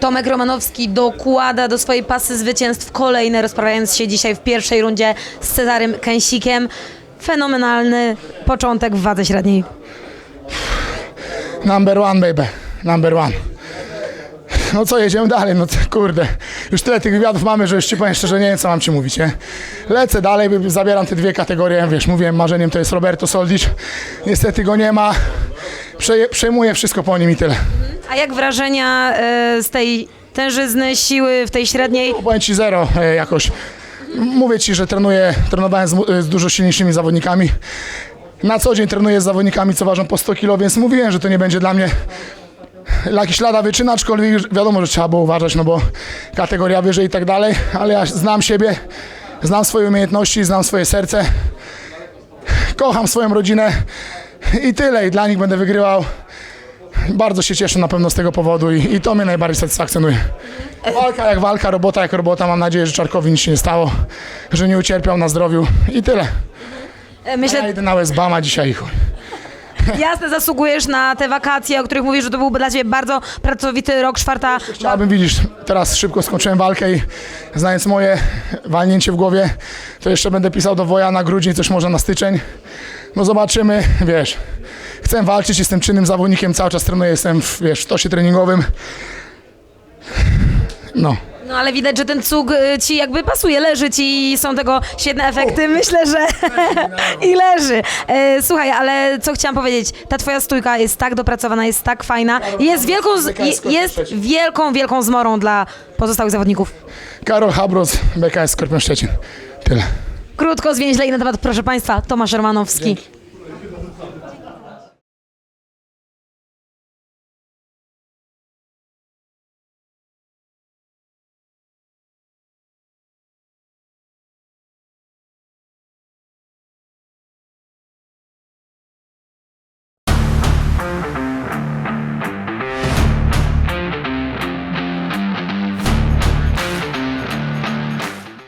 Tomek Romanowski dokłada do swojej pasy zwycięstw kolejne, rozprawiając się dzisiaj w pierwszej rundzie z Cezarym Kęsikiem. Fenomenalny początek w wadze średniej. Number one, baby. Number one. No co, jedziemy dalej, no kurde. Już tyle tych wywiadów mamy, że już ci powiem szczerze, nie wiem co mam ci mówić, nie? Lecę dalej, zabieram te dwie kategorie, wiesz, mówiłem, marzeniem to jest Roberto Soldic. Niestety go nie ma. Przejmuję wszystko po nim i tyle. A jak wrażenia e, z tej tężyzny, siły w tej średniej? Powiem ci zero e, jakoś. Mówię ci, że trenuję, trenowałem z, mu- z dużo silniejszymi zawodnikami. Na co dzień trenuję z zawodnikami, co ważą po 100 kg, więc mówiłem, że to nie będzie dla mnie jakiś lada wyczyna, aczkolwiek wiadomo, że trzeba było uważać, no bo kategoria wyżej i tak dalej, ale ja znam siebie, znam swoje umiejętności, znam swoje serce, kocham swoją rodzinę i tyle, i dla nich będę wygrywał. Bardzo się cieszę na pewno z tego powodu i, i to mnie najbardziej satysfakcjonuje. Walka jak walka, robota jak robota. Mam nadzieję, że Czarkowi nic się nie stało, że nie ucierpiał na zdrowiu i tyle. E, Ja Myślę, idę na dzisiaj i chuj. Jasne, zasługujesz na te wakacje, o których mówisz, że to byłby dla Ciebie bardzo pracowity rok, czwarta Chciałbym, widzisz, teraz szybko skończyłem walkę i znając moje walnięcie w głowie, to jeszcze będę pisał do Woja na grudzień, coś może na styczeń. No zobaczymy, wiesz. Chcę walczyć, jestem czynnym zawodnikiem, cały czas trenuję, jestem w, wiesz, w tosie treningowym. No. No ale widać, że ten cuk y, ci jakby pasuje, leży ci i są tego świetne efekty. Myślę, że i leży. E, Słuchaj, ale co chciałam powiedzieć, ta twoja stójka jest tak dopracowana, jest tak fajna, jest wielką, z, BKS je- jest wielką, wielką zmorą dla pozostałych zawodników. Karol Habros, BKS Skorpion Szczecin. Tyle. Krótko, zwięźle i na temat, proszę Państwa, Tomasz Romanowski.